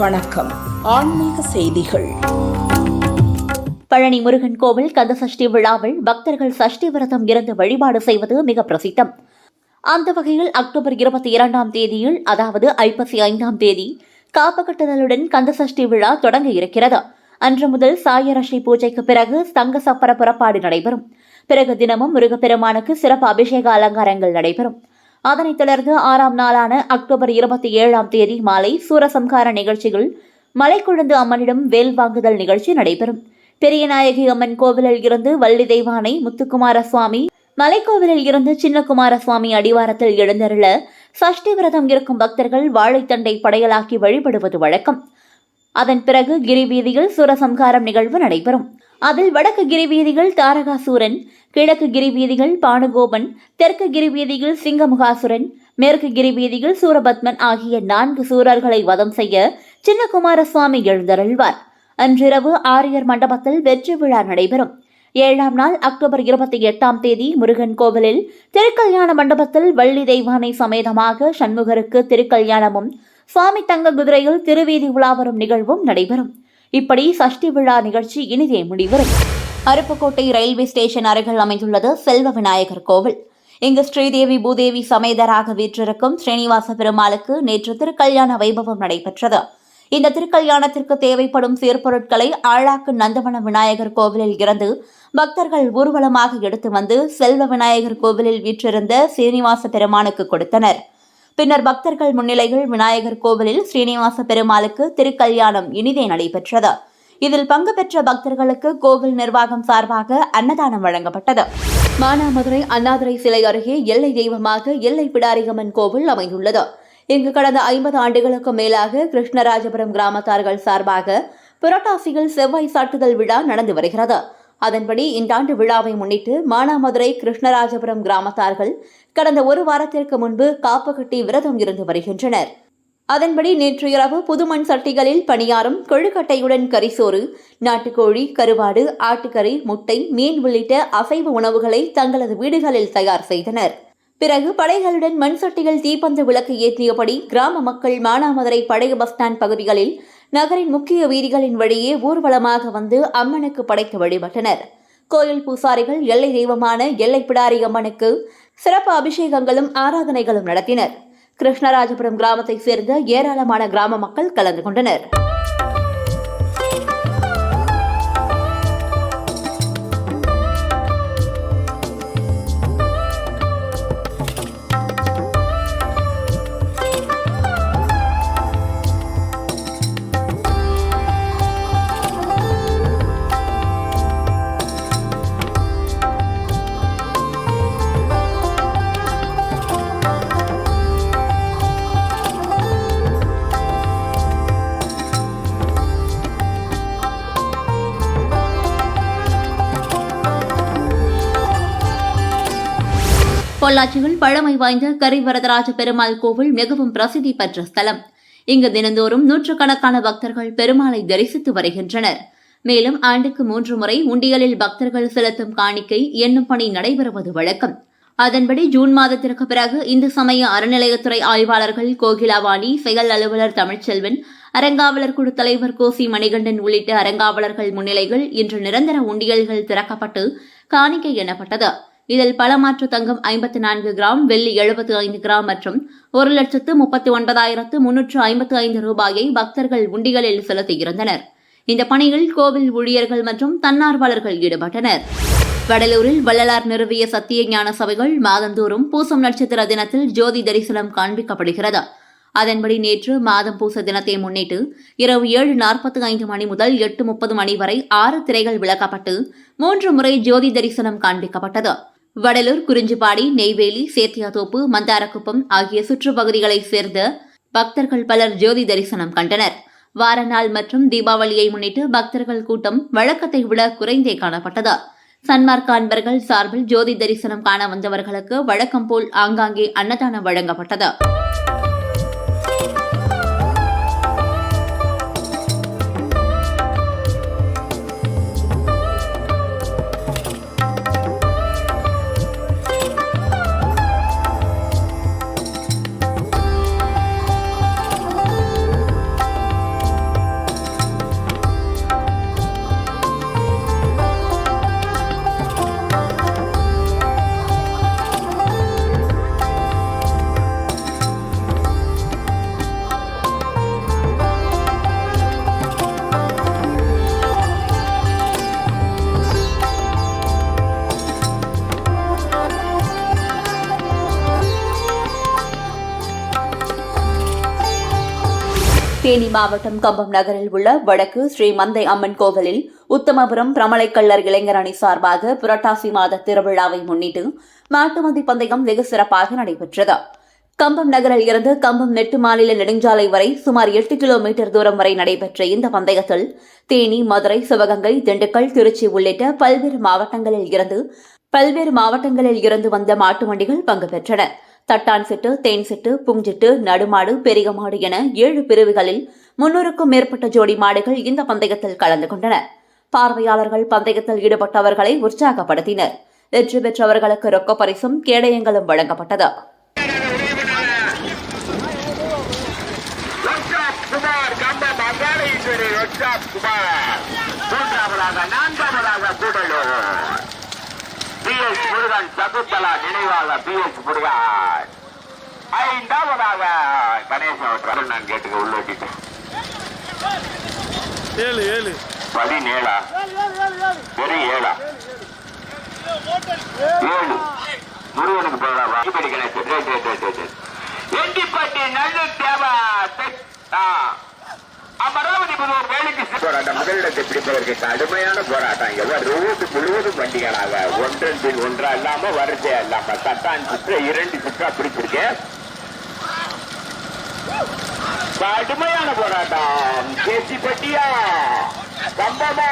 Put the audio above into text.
வணக்கம். ஆன்மீக செய்திகள். பழனி முருகன் கோவில் கந்த சஷ்டி விழாவில் பக்தர்கள் சஷ்டி விரதம் இருந்து வழிபாடு செய்வது மிக பிரசித்தம். அந்த வகையில் அக்டோபர் இருபத்தி இரண்டாம் தேதியில் அதாவது ஐப்பசி ஐந்தாம் தேதி காப்பகட்டுதலுடன் கந்த சஷ்டி விழா தொடங்க இருக்கிறது. அன்று முதல் சாயரஷ்டி பூஜைக்கு பிறகு தங்க சப்பர புறப்பாடு நடைபெறும். பிறகு தினமும் முருகப்பெருமானுக்கு சிறப்பு அபிஷேக அலங்காரங்கள் நடைபெறும். அதனைத் தொடர்ந்து ஆறாம் நாளான அக்டோபர் இருபத்தி ஏழாம் தேதி மாலை சூரசம்ஹார நிகழ்ச்சிகள் மலைக்குழுந்து அம்மனிடம் வேல் வாங்குதல் நிகழ்ச்சி நடைபெறும். பெரியநாயகி அம்மன் கோவிலில் இருந்து வள்ளி தெய்வானை முத்துக்குமார சுவாமி மலைக்கோவிலில் இருந்து சின்னகுமார சுவாமி அடிவாரத்தில் எழுந்தருள சஷ்டி விரதம் இருக்கும் பக்தர்கள் வாழைத்தண்டை படையலாக்கி வழிபடுவது வழக்கம். அதன் பிறகு கிரிவீதியில் சூரசம்ஹாரம் நிகழ்வு நடைபெறும். அதில் வடக்கு கிரிவீதிகள் தாரகாசூரன் கிழக்கு கிரிவீதிகள் பானுகோபன் தெற்கு கிரிவீதிகள் சிங்கமுகாசுரன் மேற்கு கிரிவீதிகள் சூரபத்மன் ஆகிய நான்கு சூரர்களை வதம் செய்ய சின்னகுமார சுவாமி எழுந்தருள்வார். அன்றிரவு ஆரியர் மண்டபத்தில் வெற்றி விழா நடைபெறும். ஏழாம் நாள் அக்டோபர் இருபத்தி எட்டாம் தேதி முருகன் கோவிலில் திருக்கல்யாண மண்டபத்தில் வள்ளி தெய்வானை சமேதமாக சண்முகருக்கு திருக்கல்யாணமும் சுவாமி தங்க குதிரையில் திருவீதி உலா வரும் நிகழ்வும் நடைபெறும். இப்படி சஷ்டி விழா நிகழ்ச்சி இனிதே முடிவுறும் அருப்புக்கோட்டை ரயில்வே ஸ்டேஷன் அருகில் அமைந்துள்ளது செல்வ விநாயகர் கோவில். இங்கு ஸ்ரீதேவி பூதேவி சமேதராக வீற்றிருக்கும் ஸ்ரீனிவாச பெருமாளுக்கு நேற்று திருக்கல்யாண வைபவம் நடைபெற்றது. இந்த திருக்கல்யாணத்திற்கு தேவைப்படும் சீர்பொருட்களை ஆழாக்கு நந்தவன விநாயகர் கோவிலில் இருந்து பக்தர்கள் ஊர்வலமாக எடுத்து வந்து செல்வ விநாயகர் கோவிலில் வீற்றிருந்த சீனிவாச பெருமானுக்கு கொடுத்தனர். பின்னர் பக்தர்கள் முன்னிலையில் விநாயகர் கோவிலில் ஸ்ரீனிவாச பெருமாளுக்கு திருக்கல்யாணம் இனிதே நடைபெற்றது. இதில் பங்கு பெற்ற பக்தர்களுக்கு கோவில் நிர்வாகம் சார்பாக அன்னதானம் வழங்கப்பட்டது. மானாமதுரை அண்ணாதுரை சிலை அருகே எல்லை தெய்வமாக எல்லை பிடாரியம்மன் கோவில் அமைந்துள்ளது. இங்கு கடந்த ஐம்பது ஆண்டுகளுக்கு மேலாக கிருஷ்ணராஜபுரம் கிராமத்தார்கள் சார்பாக புரட்டாசியில் செவ்வாய் சாட்டுதல் விழா நடந்து வருகிறது. அதன்படி இந்தாண்டு விழாவை முன்னிட்டு மானாமதுரை கிருஷ்ணராஜபுரம் கிராமத்தார்கள் கடந்த ஒரு வாரத்திற்கு முன்பு காப்பு கட்டி விரதம் இருந்து வருகின்றனர். அதன்படி நேற்று இரவு புதுமண் சட்டிகளில் பணியாரம் கொழுக்கட்டையுடன் கரிசோறு நாட்டுக்கோழி கருவாடு ஆட்டுக்கறி முட்டை மீன் உள்ளிட்ட அசைவ உணவுகளை தங்களது வீடுகளில் தயார் செய்தனர். பிறகு படைகளுடன் மண் சட்டிகள் தீப்பந்த விளக்கு ஏற்றியபடி கிராம மக்கள் மானாமதுரை பழைய பஸ் ஸ்டாண்ட் பகுதிகளில் நகரின் முக்கிய வீதிகளின் வழியே ஊர்வலமாக வந்து அம்மனுக்கு படைக்க வழிபட்டனர். கோயில் பூசாரிகள் எல்லை தெய்வமான எல்லை பிடாரி அம்மனுக்கு சிறப்பு அபிஷேகங்களும் ஆராதனைகளும் நடத்தினர். கிருஷ்ணராஜபுரம் கிராமத்தைச் சேர்ந்த ஏராளமான கிராம மக்கள் கலந்து கொண்டனர். பொள்ளாச்சியில் பழமை வாய்ந்த கரிவரதராஜ பெருமாள் கோவில் மிகவும் பிரசித்தி பெற்ற ஸ்தலம். இங்கு தினந்தோறும் நூற்றுக்கணக்கான பக்தர்கள் பெருமாளை தரிசித்து வருகின்றனர். மேலும் ஆண்டுக்கு மூன்று முறை உண்டியலில் பக்தர்கள் செலுத்தும் காணிக்கை என்னும் பணி நடைபெறுவது வழக்கம். அதன்படி ஜூன் மாதத்திற்கு பிறகு இந்து சமய அறநிலையத்துறை ஆய்வாளர்கள் கோகிலாவாணி செயல் அலுவலர் தமிழ்ச்செல்வன் அறங்காவலர் குழு தலைவர் கோசி மணிகண்டன் உள்ளிட்ட அறங்காவலர்கள் முன்னிலையில் இன்று நிரந்தர உண்டியல்கள் திறக்கப்பட்டு காணிக்கை எனப்பட்டது. இதில் பலமாற்று தங்கம் ஐம்பத்தி நான்கு கிராம் வெள்ளி எழுபத்தி ஐந்து கிராம் மற்றும் ஒரு லட்சத்து முப்பத்தி ஒன்பதாயிரத்து முன்னூற்று ஐம்பத்து ஐந்து ரூபாயை பக்தர்கள் உண்டிகளில் செலுத்தியிருந்தனர் இந்த பணியில் கோவில் ஊழியர்கள் மற்றும் தன்னார்வலர்கள் ஈடுபட்டனர். வடலூரில் வள்ளலார் நிறுவிய சத்திய ஞான சபைகள் மாதந்தோறும் பூசம் நட்சத்திர தினத்தில் ஜோதி தரிசனம் காண்பிக்கப்படுகிறது. அதன்படி நேற்று மாதம் பூச தினத்தை முன்னிட்டு இரவு ஏழு நாற்பத்தி ஐந்து மணி முதல் எட்டு முப்பது மணி வரை ஆறு திரைகள் விளக்கப்பட்டு மூன்று முறை ஜோதி தரிசனம் காண்பிக்கப்பட்டது. வடலூர் குறிஞ்சிப்பாடி நெய்வேலி சேத்தியாத்தோப்பு மந்தாரக்குப்பம் ஆகிய சுற்றுப்பகுதிகளைச் சேர்ந்த பக்தர்கள் பலர் ஜோதி தரிசனம் கண்டனர். வாரநாள் மற்றும் தீபாவளியை முன்னிட்டு பக்தர்கள் கூட்டம் வழக்கத்தை விட குறைந்தே காணப்பட்டது. சன்மார்க்க அன்பர்கள் சார்பில் ஜோதி தரிசனம் காண வந்தவர்களுக்கு வழக்கம் போல் ஆங்காங்கே அன்னதானம் வழங்கப்பட்டது. தேனி மாவட்டம் கம்பம் நகரில் உள்ள வடக்கு ஸ்ரீ மந்தை அம்மன் கோவிலில் உத்தமபுரம் பிரமலைக்கல்லர் இளைஞர் அணி சார்பாக புரட்டாசி மாத திருவிழாவை முன்னிட்டு மாட்டுமந்தி பந்தயம் வெகு சிறப்பாக நடைபெற்றது. கம்பம் நகரில் இருந்து கம்பம் நெட்டு மாநில நெடுஞ்சாலை வரை சுமார் எட்டு கிலோமீட்டர் தூரம் வரை நடைபெற்ற இந்த பந்தயத்தில் தேனி மதுரை சிவகங்கை திண்டுக்கல் திருச்சி உள்ளிட்ட பல்வேறு மாவட்டங்களில் இருந்து பல்வேறு மாவட்டங்களில் இருந்து வந்த மாட்டு வண்டிகள் பங்கு பெற்றன. தட்டான் சிட்டு தேன் சிட்டு புஞ்சிட்டு நடுமாடு பெரிய மாடு என ஏழு பிரிவுகளில் முன்னூறுக்கும் மேற்பட்ட ஜோடி மாடுகள் இந்த பந்தயத்தில் கலந்து கொண்டன. பார்வையாளர்கள் பந்தயத்தில் ஈடுபட்டவர்களை உற்சாகப்படுத்தினர். வெற்றி பெற்றவர்களுக்கு ரொக்க பரிசும் கேடயங்களும் வழங்கப்பட்டது. குமார் குமார் நான்காவதாக கூடலூர். எஸ் முருகன் சகுந்தலா நினைவாக பி எஸ் முருகன் ஐந்தாவதாக கணேசன் நான் கேட்டுக்க உள்ள வச்சுட்டேன் ஏழு ஏழு. பதினேழா? வெறும் ஏழா? ஏழு. முருகனுக்கு போகலாம்? எண்டிப்பட்டி நல்லு தேவா. அமராவதி புதூர் வேலைக்கு போராட்டம் முதலிடத்தை பிடிப்பதற்கு கடுமையான போராட்டம். ரோடு முழுவதும் வண்டிகளாக. ஒன்றன் பின் ஒன்றா இல்லாம வரிசையா இல்லாம தட்டான் சுற்று இரண்டு சுற்றா பிடிச்சிருக்கு. கடுமையான போராட்டம். கேசிப்பட்டியா சம்பமா